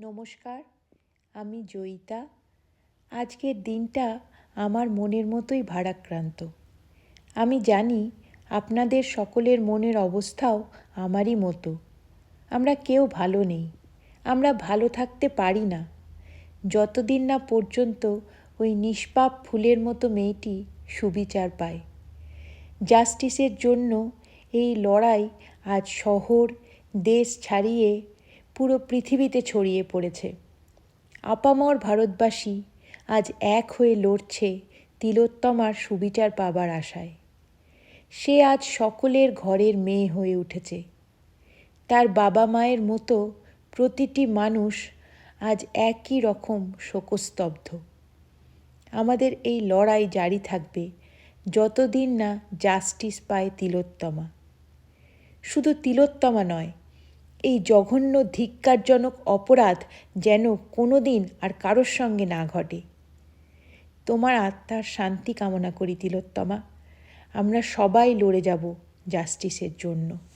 নমস্কার, আমি জয়িতা। আজকের দিনটা আমার মনের মতোই ভারাক্রান্ত। আমি জানি আপনাদের সকলের মনের অবস্থাও আমারই মতো। আমরা কেউ ভালো নেই, আমরা ভালো থাকতে পারি না। যতদিন না পর্যন্ত ওই নিষ্পাপ ফুলের মতো মেয়েটি সুবিচার পায়। জাস্টিসের জন্য এই লড়াই আজ শহর, দেশ ছাড়িয়ে পুরো পৃথিবীতে ছড়িয়ে পড়েছে। আপামর ভারতবাসী আজ এক হয়ে লড়ছে তিলোত্তমার সুবিচার পাবার আশায়। সে আজ সকলের ঘরের মেয়ে হয়ে উঠেছে। তার বাবা মায়ের মতো প্রতিটি মানুষ আজ একই রকম শোকস্তব্ধ। আমাদের এই লড়াই জারি থাকবে যতদিন না জাস্টিস পায় তিলোত্তমা। শুধু তিলোত্তমা নয় এই জঘন্য, ধিক্কারজনক অপরাধ যেন কোনো দিন আর কারোর সঙ্গে না ঘটে। তোমার আত্মার শান্তি কামনা করি তিলোত্তমা। আমরা সবাই লড়ে যাব জাস্টিসের জন্য।